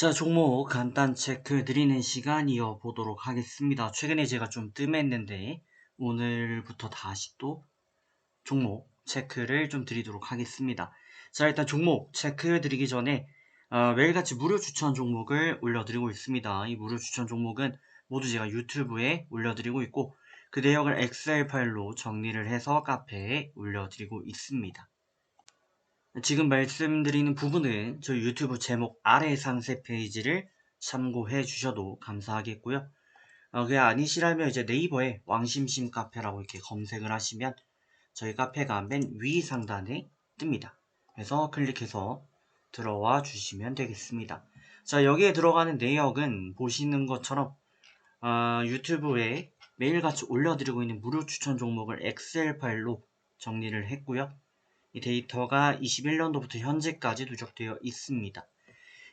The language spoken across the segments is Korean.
자, 종목 간단 체크 드리는 시간 이어보도록 하겠습니다. 최근에 제가 좀 뜸했는데 오늘부터 다시 또 종목 체크를 좀 드리도록 하겠습니다. 자, 일단 종목 체크 드리기 전에 어, 매일같이 무료 추천 종목을 올려드리고 있습니다. 이 무료 추천 종목은 모두 제가 유튜브에 올려드리고 있고 그 내역을 엑셀 파일로 정리를 해서 카페에 올려드리고 있습니다. 지금 말씀드리는 부분은 저희 유튜브 제목 아래 상세 페이지를 참고해 주셔도 감사하겠고요. 어, 그게 아니시라면 이제 네이버에 왕심심 카페라고 이렇게 검색을 하시면 저희 카페가 맨 위 상단에 뜹니다. 그래서 클릭해서 들어와 주시면 되겠습니다. 자, 여기에 들어가는 내역은 보시는 것처럼 어, 유튜브에 매일같이 올려드리고 있는 무료 추천 종목을 엑셀 파일로 정리를 했고요. 이 데이터가 21년도부터 현재까지 누적되어 있습니다.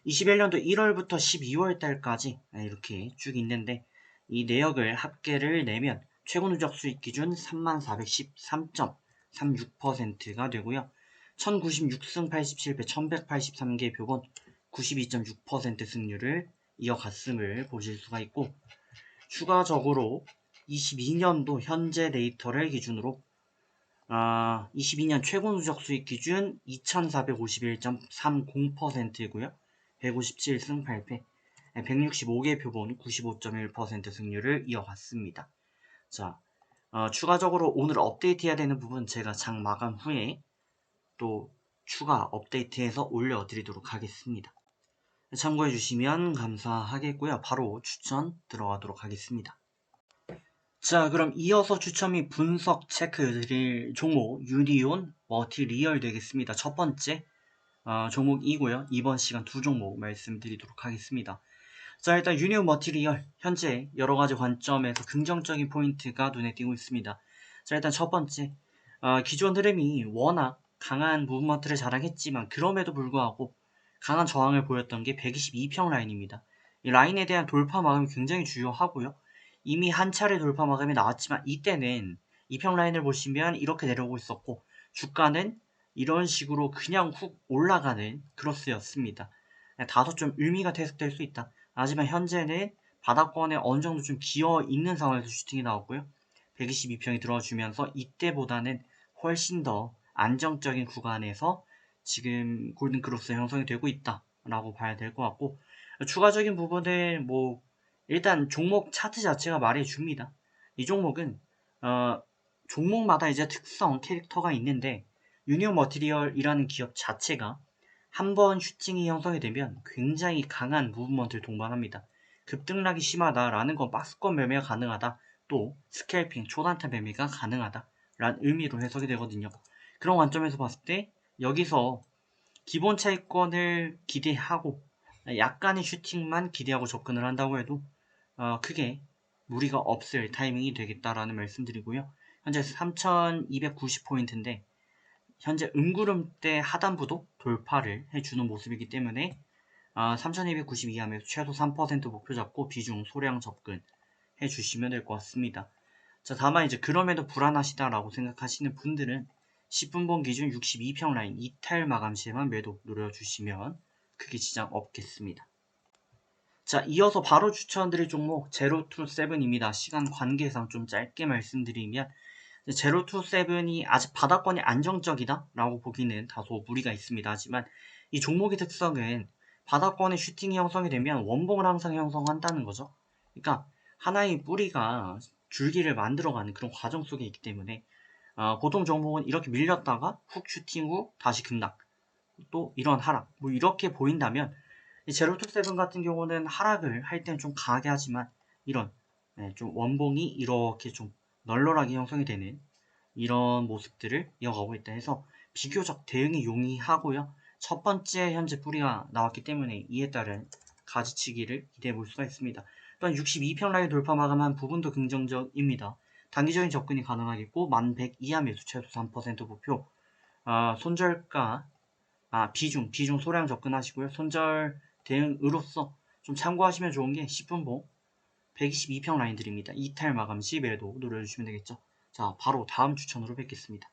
21년도 1월부터 12월 달까지 이렇게 쭉 있는데 이 내역을 합계를 내면 최고 누적 수익 기준 3413.36%가 되고요. 1096승 87패 1183개 표본 92.6% 승률을 이어갔음을 보실 수가 있고 추가적으로 22년도 현재 데이터를 기준으로 아, 22년 최고 누적 수익 기준 2451.30%이고요. 157승 8패, 165개 표본 95.1% 승률을 이어갔습니다. 자, 어, 추가적으로 오늘 업데이트해야 되는 부분 제가 장 마감 후에 또 추가 업데이트해서 올려드리도록 하겠습니다. 참고해 주시면 감사하겠고요. 바로 추천 들어가도록 하겠습니다. 자 그럼 이어서 추천 및 분석 체크 드릴 종목 유니온 머티리얼 되겠습니다. 첫 번째 어, 종목이고요. 이번 시간 두 종목 말씀드리도록 하겠습니다. 자 일단 유니온 머티리얼 현재 여러가지 관점에서 긍정적인 포인트가 눈에 띄고 있습니다. 자 일단 첫 번째 어, 기존 흐름이 워낙 강한 무브먼트를 자랑했지만 그럼에도 불구하고 강한 저항을 보였던 게 122평 라인입니다. 이 라인에 대한 돌파 마감이 굉장히 주요하고요. 이미 한 차례 돌파 마감이 나왔지만 이때는 이평 라인을 보시면 이렇게 내려오고 있었고 주가는 이런 식으로 그냥 훅 올라가는 크로스였습니다. 다소 좀 의미가 퇴색될 수 있다. 하지만 현재는 바닥권에 어느 정도 좀 기어 있는 상황에서 슈팅이 나왔고요. 122평이 들어주면서 이때보다는 훨씬 더 안정적인 구간에서 지금 골든 크로스 형성이 되고 있다라고 봐야 될 것 같고 추가적인 부분은 뭐 일단 종목 차트 자체가 말해줍니다. 이 종목은 어, 종목마다 이제 특성 캐릭터가 있는데 유니온 머티리얼이라는 기업 자체가 한 번 슈팅이 형성이 되면 굉장히 강한 무브먼트를 동반합니다. 급등락이 심하다라는 건 박스권 매매가 가능하다. 또 스캘핑 초단타 매매가 가능하다. 라는 의미로 해석이 되거든요. 그런 관점에서 봤을 때 여기서 기본 차익권을 기대하고 약간의 슈팅만 기대하고 접근을 한다고 해도 어, 크게 무리가 없을 타이밍이 되겠다라는 말씀드리고요. 현재 3290포인트인데 현재 음구름대 하단부도 돌파를 해주는 모습이기 때문에 어, 3290 이하면 최소 3% 목표 잡고 비중 소량 접근 해주시면 될 것 같습니다. 자 다만 이제 그럼에도 불안하시다라고 생각하시는 분들은 10분봉 기준 62평 라인 이탈 마감 시에만 매도 노려주시면 크게 지장 없겠습니다. 자, 이어서 바로 추천드릴 종목 제로투세븐입니다. 시간 관계상 좀 짧게 말씀드리면 제로투세븐이 아직 바닥권이 안정적이다 라고 보기는 다소 무리가 있습니다. 하지만 이 종목의 특성은 바닥권의 슈팅이 형성이 되면 원봉을 항상 형성한다는 거죠. 그러니까 하나의 뿌리가 줄기를 만들어가는 그런 과정 속에 있기 때문에 어, 보통 종목은 이렇게 밀렸다가 훅 슈팅 후 다시 급락 또 이런 하락 뭐 이렇게 보인다면 제로투세븐 같은 경우는 하락을 할 때는 좀 강하게 하지만 이런 네, 좀 원봉이 이렇게 좀 널널하게 형성이 되는 이런 모습들을 이어가고 있다 해서 비교적 대응이 용이하고요. 첫 번째 현재 뿌리가 나왔기 때문에 이에 따른 가지치기를 기대해 볼 수가 있습니다. 또한 62평 라인 돌파 마감한 부분도 긍정적입니다. 단기적인 접근이 가능하겠고 1100 이하 매수 최소 3% 목표 아, 손절가 아, 비중 비중 소량 접근하시고요. 손절 대응으로서 좀 참고하시면 좋은 게 10분봉 122평 라인들입니다. 이탈 마감 시 매도 노려주시면 되겠죠. 자, 바로 다음 추천으로 뵙겠습니다.